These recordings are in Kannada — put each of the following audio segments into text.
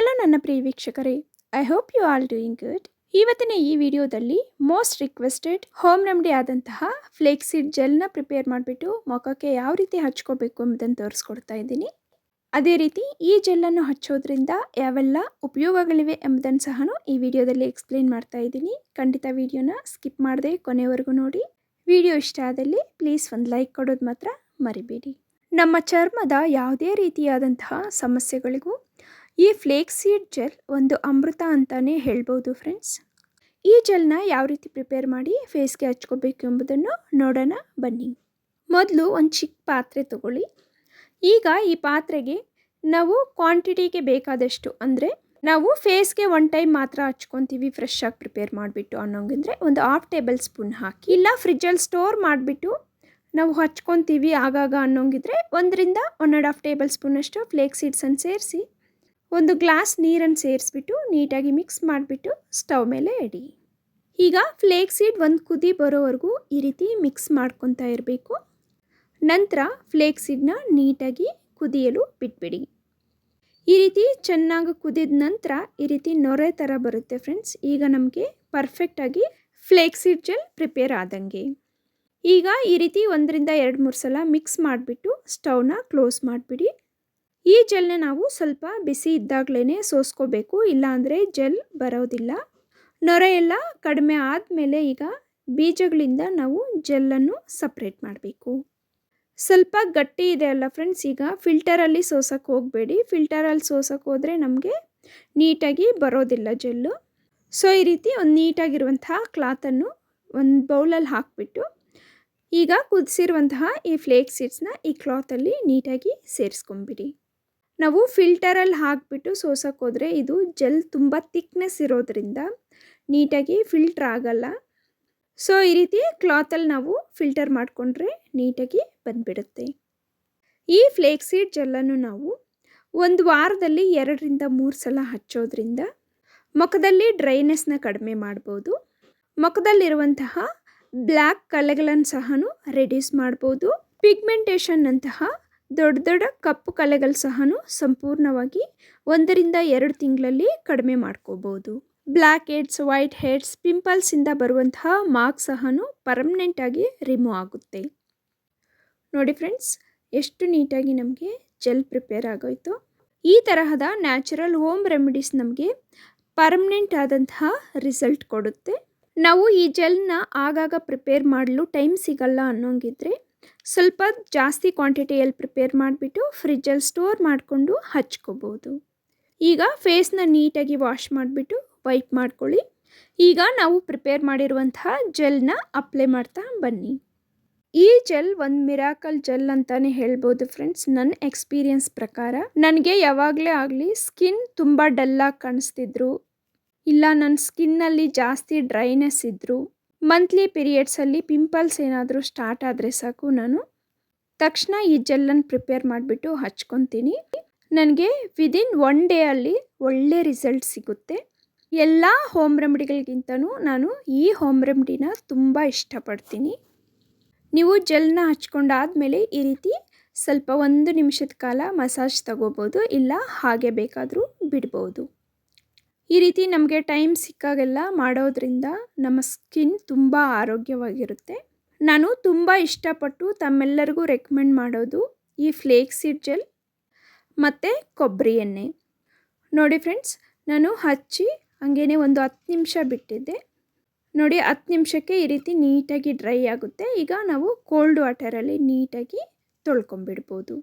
ಹಲೋ ನನ್ನ ಪ್ರಿಯ ವೀಕ್ಷಕರೇ I hope you all doing good ಇವತ್ತಿನ ಈ ವಿಡಿಯೋದಲ್ಲಿ ಮೋಸ್ಟ್ ರಿಕ್ವೆಸ್ಟೆಡ್ ಹೋಮ್ ರೆಮಿಡಿ ಆದಂತಹ ಫ್ಲೇಕ್ಸಿಡ್ ಜೆಲ್ನ ಪ್ರಿಪೇರ್ ಮಾಡಿಬಿಟ್ಟು ಮುಖಕ್ಕೆ ಯಾವ ರೀತಿ ಹಚ್ಕೋಬೇಕು ಎಂಬುದನ್ನು ತೋರಿಸ್ಕೊಡ್ತಾ ಇದ್ದೀನಿ. ಅದೇ ರೀತಿ ಈ ಜೆಲ್ಲನ್ನು ಹಚ್ಚೋದ್ರಿಂದ ಯಾವೆಲ್ಲ ಉಪಯೋಗಗಳಿವೆ ಎಂಬುದನ್ನು ಸಹ ಈ ವಿಡಿಯೋದಲ್ಲಿ ಎಕ್ಸ್ಪ್ಲೇನ್ ಮಾಡ್ತಾ ಇದ್ದೀನಿ. ಖಂಡಿತ ವಿಡಿಯೋನ ಸ್ಕಿಪ್ ಮಾಡದೆ ಕೊನೆವರೆಗೂ ನೋಡಿ. ವಿಡಿಯೋ ಇಷ್ಟ ಆದಲ್ಲಿ ಪ್ಲೀಸ್ ಒಂದು ಲೈಕ್ ಕೊಡೋದು ಮಾತ್ರ ಮರಿಬೇಡಿ. ನಮ್ಮ ಚರ್ಮದ ಯಾವುದೇ ರೀತಿಯಾದಂತಹ ಸಮಸ್ಯೆಗಳಿಗೂ ಈ ಫ್ಲೇಕ್ ಸೀಡ್ ಜೆಲ್ ಒಂದು ಅಮೃತ ಅಂತಲೇ ಹೇಳ್ಬೋದು ಫ್ರೆಂಡ್ಸ್ ಈ ಜೆಲ್ನ ಯಾವ ರೀತಿ ಪ್ರಿಪೇರ್ ಮಾಡಿ ಫೇಸ್ಗೆ ಹಚ್ಕೋಬೇಕು ಎಂಬುದನ್ನು ನೋಡೋಣ ಬನ್ನಿ. ಮೊದಲು ಒಂದು ಚಿಕ್ಕ ಪಾತ್ರೆ ತಗೊಳ್ಳಿ. ಈಗ ಈ ಪಾತ್ರೆಗೆ ನಾವು ಕ್ವಾಂಟಿಟಿಗೆ ಬೇಕಾದಷ್ಟು ಅಂದರೆ ನಾವು ಫೇಸ್ಗೆ ಒನ್ ಟೈಮ್ ಮಾತ್ರ ಹಚ್ಕೊತೀವಿ ಫ್ರೆಶ್ ಆಗಿ ಪ್ರಿಪೇರ್ ಮಾಡಿಬಿಟ್ಟು ಅನ್ನೋಂಗಿದ್ರೆ ಒಂದು ಹಾಫ್ ಟೇಬಲ್ ಸ್ಪೂನ್ ಹಾಕಿ, ಇಲ್ಲ ಫ್ರಿಜ್ಜಲ್ಲಿ ಸ್ಟೋರ್ ಮಾಡಿಬಿಟ್ಟು ನಾವು ಹಚ್ಕೊತೀವಿ ಆಗಾಗ ಅನ್ನೋಂಗಿದ್ರೆ ಒಂದರಿಂದ ಒನ್ ಆ್ಯಂಡ್ ಹಾಫ್ ಟೇಬಲ್ ಸ್ಪೂನಷ್ಟು ಫ್ಲೇಕ್ ಸೀಡ್ಸನ್ನು ಸೇರಿಸಿ ಒಂದು ಗ್ಲಾಸ್ ನೀರನ್ನು ಸೇರಿಸ್ಬಿಟ್ಟು ನೀಟಾಗಿ ಮಿಕ್ಸ್ ಮಾಡಿಬಿಟ್ಟು ಸ್ಟವ್ ಮೇಲೆ ಇಡಿ. ಈಗ ಫ್ಲೇಕ್ ಸೀಡ್ ಒಂದು ಕುದಿ ಬರೋವರೆಗೂ ಈ ರೀತಿ ಮಿಕ್ಸ್ ಮಾಡ್ಕೊತಾ ಇರಬೇಕು. ನಂತರ ಫ್ಲೇಕ್ ಸೀಡ್ನ ನೀಟಾಗಿ ಕುದಿಯಲು ಬಿಟ್ಬಿಡಿ. ಈ ರೀತಿ ಚೆನ್ನಾಗಿ ಕುದಿದ ನಂತರ ಈ ರೀತಿ ನೊರೆ ಥರ ಬರುತ್ತೆ ಫ್ರೆಂಡ್ಸ್. ಈಗ ನಮಗೆ ಪರ್ಫೆಕ್ಟಾಗಿ ಫ್ಲೇಕ್ ಸೀಡ್ ಜೆಲ್ ಪ್ರಿಪೇರ್ ಆದಂಗೆ. ಈಗ ಈ ರೀತಿ ಒಂದರಿಂದ ಎರಡು ಮೂರು ಸಲ ಮಿಕ್ಸ್ ಮಾಡಿಬಿಟ್ಟು ಸ್ಟವ್ನ ಕ್ಲೋಸ್ ಮಾಡಿಬಿಡಿ. ಈ ಜೆಲ್ನ ನಾವು ಸ್ವಲ್ಪ ಬಿಸಿ ಇದ್ದಾಗಲೇ ಸೋಸ್ಕೋಬೇಕು, ಇಲ್ಲಾಂದರೆ ಜೆಲ್ ಬರೋದಿಲ್ಲ. ನೊರೆ ಎಲ್ಲ ಕಡಿಮೆ ಆದಮೇಲೆ ಈಗ ಬೀಜಗಳಿಂದ ನಾವು ಜೆಲ್ಲನ್ನು ಸಪ್ರೇಟ್ ಮಾಡಬೇಕು. ಸ್ವಲ್ಪ ಗಟ್ಟಿ ಇದೆ ಅಲ್ಲ ಫ್ರೆಂಡ್ಸ್, ಈಗ ಫಿಲ್ಟರಲ್ಲಿ ಸೋಸೋಕ್ಕೆ ಹೋಗಬೇಡಿ. ಫಿಲ್ಟರಲ್ಲಿ ಸೋಸೋಕ್ಕೆ ಹೋದರೆ ನಮಗೆ ನೀಟಾಗಿ ಬರೋದಿಲ್ಲ ಜೆಲ್ಲು. ಸೊ, ಈ ರೀತಿ ಒಂದು ನೀಟಾಗಿರುವಂತಹ ಕ್ಲಾತನ್ನು ಒಂದು ಬೌಲಲ್ಲಿ ಹಾಕಿಬಿಟ್ಟು ಈಗ ಕುದಿಸಿರುವಂತಹ ಈ ಫ್ಲೇಕ್ ಸೀಡ್ಸ್ನ ಈ ಕ್ಲಾತಲ್ಲಿ ನೀಟಾಗಿ ಸೇರಿಸ್ಕೊಂಬಿಡಿ. ನಾವು ಫಿಲ್ಟರಲ್ಲಿ ಹಾಕಿಬಿಟ್ಟು ಸೋಸೋಕ್ಕೋದ್ರೆ ಇದು ಜೆಲ್ ತುಂಬ ತಿಕ್ನೆಸ್ ಇರೋದ್ರಿಂದ ನೀಟಾಗಿ ಫಿಲ್ಟ್ರ್ ಆಗಲ್ಲ. ಸೊ ಈ ರೀತಿ ಕ್ಲಾತಲ್ಲಿ ನಾವು ಫಿಲ್ಟರ್ ಮಾಡಿಕೊಂಡ್ರೆ ನೀಟಾಗಿ ಬಂದುಬಿಡುತ್ತೆ. ಈ ಫ್ಲೇಕ್ಸೀಡ್ ಜೆಲ್ಲನ್ನು ನಾವು ಒಂದು ವಾರದಲ್ಲಿ ಎರಡರಿಂದ ಮೂರು ಸಲ ಹಚ್ಚೋದ್ರಿಂದ ಮುಖದಲ್ಲಿ ಡ್ರೈನೆಸ್ನ ಕಡಿಮೆ ಮಾಡ್ಬೋದು. ಮುಖದಲ್ಲಿರುವಂತಹ ಬ್ಲ್ಯಾಕ್ ಕಲೆಗಳನ್ನು ಸಹ ರೆಡ್ಯೂಸ್ ಮಾಡ್ಬೋದು. ಪಿಗ್ಮೆಂಟೇಷನ್ ಅಂತಹ ದೊಡ್ಡ ದೊಡ್ಡ ಕಪ್ಪು ಕಲೆಗಳು ಸಹ ಸಂಪೂರ್ಣವಾಗಿ ಒಂದರಿಂದ ಎರಡು ತಿಂಗಳಲ್ಲಿ ಕಡಿಮೆ ಮಾಡ್ಕೋಬೋದು. ಬ್ಲ್ಯಾಕ್ ಹೆಡ್ಸ್, ವೈಟ್ ಹೆಡ್ಸ್, ಪಿಂಪಲ್ಸಿಂದ ಬರುವಂತಹ ಮಾರ್ಕ್ಸ್ ಸಹ ಪರ್ಮನೆಂಟಾಗಿ ರಿಮೂವ್ ಆಗುತ್ತೆ. ನೋಡಿ ಫ್ರೆಂಡ್ಸ್, ಎಷ್ಟು ನೀಟಾಗಿ ನಮಗೆ ಜೆಲ್ ಪ್ರಿಪೇರ್ ಆಗೋಯ್ತು. ಈ ತರಹದ ನ್ಯಾಚುರಲ್ ಹೋಮ್ ರೆಮಿಡೀಸ್ ನಮಗೆ ಪರ್ಮನೆಂಟ್ ಆದಂತಹ ರಿಸಲ್ಟ್ ಕೊಡುತ್ತೆ. ನಾವು ಈ ಜೆಲ್ನ ಆಗಾಗ ಪ್ರಿಪೇರ್ ಮಾಡಲು ಟೈಮ್ ಸಿಗಲ್ಲ ಅನ್ನೋಂಗಿದ್ರೆ ಸ್ವಲ್ಪ ಜಾಸ್ತಿ ಕ್ವಾಂಟಿಟಿಯಲ್ಲಿ ಪ್ರಿಪೇರ್ ಮಾಡಿಬಿಟ್ಟು ಫ್ರಿಜ್ಜಲ್ಲಿ ಸ್ಟೋರ್ ಮಾಡಿಕೊಂಡು ಹಚ್ಕೋಬೋದು. ಈಗ ಫೇಸ್ನ ನೀಟಾಗಿ ವಾಶ್ ಮಾಡಿಬಿಟ್ಟು ವೈಪ್ ಮಾಡ್ಕೊಳ್ಳಿ. ಈಗ ನಾವು ಪ್ರಿಪೇರ್ ಮಾಡಿರುವಂತಹ ಜೆಲ್ನ ಅಪ್ಲೈ ಮಾಡ್ತಾ ಬನ್ನಿ. ಈ ಜೆಲ್ ಒಂದು ಮಿರಾಕಲ್ ಜೆಲ್ ಅಂತಲೇ ಹೇಳ್ಬೋದು ಫ್ರೆಂಡ್ಸ್ ನನ್ನ ಎಕ್ಸ್ಪೀರಿಯನ್ಸ್ ಪ್ರಕಾರ. ನನಗೆ ಯಾವಾಗಲೇ ಆಗಲಿ ಸ್ಕಿನ್ ತುಂಬ ಡಲ್ಲಾಗಿ ಕಾಣಿಸ್ತಿದ್ರು. ಇಲ್ಲ ನನ್ನ ಸ್ಕಿನ್ನಲ್ಲಿ ಜಾಸ್ತಿ ಡ್ರೈನೆಸ್ ಇದ್ದರು ಮಂತ್ಲಿ ಪಿರಿಯಡ್ಸಲ್ಲಿ ಪಿಂಪಲ್ಸ್ ಏನಾದರೂ ಸ್ಟಾರ್ಟ್ ಆದರೆ ಸಾಕು ನಾನು. ತಕ್ಷಣ ಈ ಜೆಲ್ಲನ್ನು ಪ್ರಿಪೇರ್ ಮಾಡಿಬಿಟ್ಟು ಹಚ್ಕೊತೀನಿ. ನನಗೆ ವಿದಿನ್ ಒನ್ ಡೇ ಅಲ್ಲಿ ಒಳ್ಳೆ ರಿಸಲ್ಟ್ ಸಿಗುತ್ತೆ. ಎಲ್ಲ ಹೋಮ್ ರೆಮಿಡಿಗಳಿಗಿಂತನೂ ನಾನು ಈ ಹೋಮ್ ರೆಮಿಡಿನ ತುಂಬ ಇಷ್ಟಪಡ್ತೀನಿ. ನೀವು ಜೆಲ್ನ ಹಚ್ಕೊಂಡಾದಮೇಲೆ ಈ ರೀತಿ ಸ್ವಲ್ಪ ಒಂದು ನಿಮಿಷದ ಕಾಲ ಮಸಾಜ್ ತಗೋಬೋದು, ಇಲ್ಲ ಹಾಗೆ ಬೇಕಾದರೂ ಬಿಡ್ಬೋದು. ಈ ರೀತಿ ನಮಗೆ ಟೈಮ್ ಸಿಕ್ಕಾಗೆಲ್ಲ ಮಾಡೋದ್ರಿಂದ ನಮ್ಮ ಸ್ಕಿನ್ ತುಂಬ ಆರೋಗ್ಯವಾಗಿರುತ್ತೆ. ನಾನು ತುಂಬ ಇಷ್ಟಪಟ್ಟು ತಮ್ಮೆಲ್ಲರಿಗೂ ರೆಕಮೆಂಡ್ ಮಾಡೋದು ಈ ಫ್ಲೇಕ್ ಸೀಡ್ ಜೆಲ್ ಮತ್ತು ಕೊಬ್ಬರಿ ಎಣ್ಣೆ. ನೋಡಿ ಫ್ರೆಂಡ್ಸ್, ನಾನು ಹಚ್ಚಿ ಹಂಗೇ ಒಂದು ಹತ್ತು ನಿಮಿಷ ಬಿಟ್ಟಿದ್ದೆ. ನೋಡಿ, ಹತ್ತು ನಿಮಿಷಕ್ಕೆ ಈ ರೀತಿ ನೀಟಾಗಿ ಡ್ರೈ ಆಗುತ್ತೆ. ಈಗ ನಾವು ಕೋಲ್ಡ್ ವಾಟರಲ್ಲಿ ನೀಟಾಗಿ ತೊಳ್ಕೊಂಬಿಡ್ಬೋದು.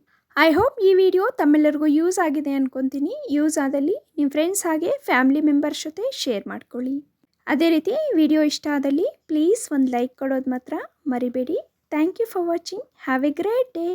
ಐ ಹೋಪ್ ಈ ವಿಡಿಯೋ ತಮ್ಮೆಲ್ಲರಿಗೂ ಯೂಸ್ ಆಗಿದೆ ಅಂದ್ಕೊತೀನಿ ಯೂಸ್ ಆದಲ್ಲಿ ನಿಮ್ಮ ಫ್ರೆಂಡ್ಸ್ ಹಾಗೆ ಫ್ಯಾಮಿಲಿ ಮೆಂಬರ್ಸ್ ಜೊತೆ ಶೇರ್ ಮಾಡ್ಕೊಳ್ಳಿ. ಅದೇ ರೀತಿ ವಿಡಿಯೋ ಇಷ್ಟ ಆದಲ್ಲಿ ಪ್ಲೀಸ್ ಒಂದು ಲೈಕ್ ಕೊಡೋದು ಮಾತ್ರ ಮರಿಬೇಡಿ. Thank you for watching. Have a great day.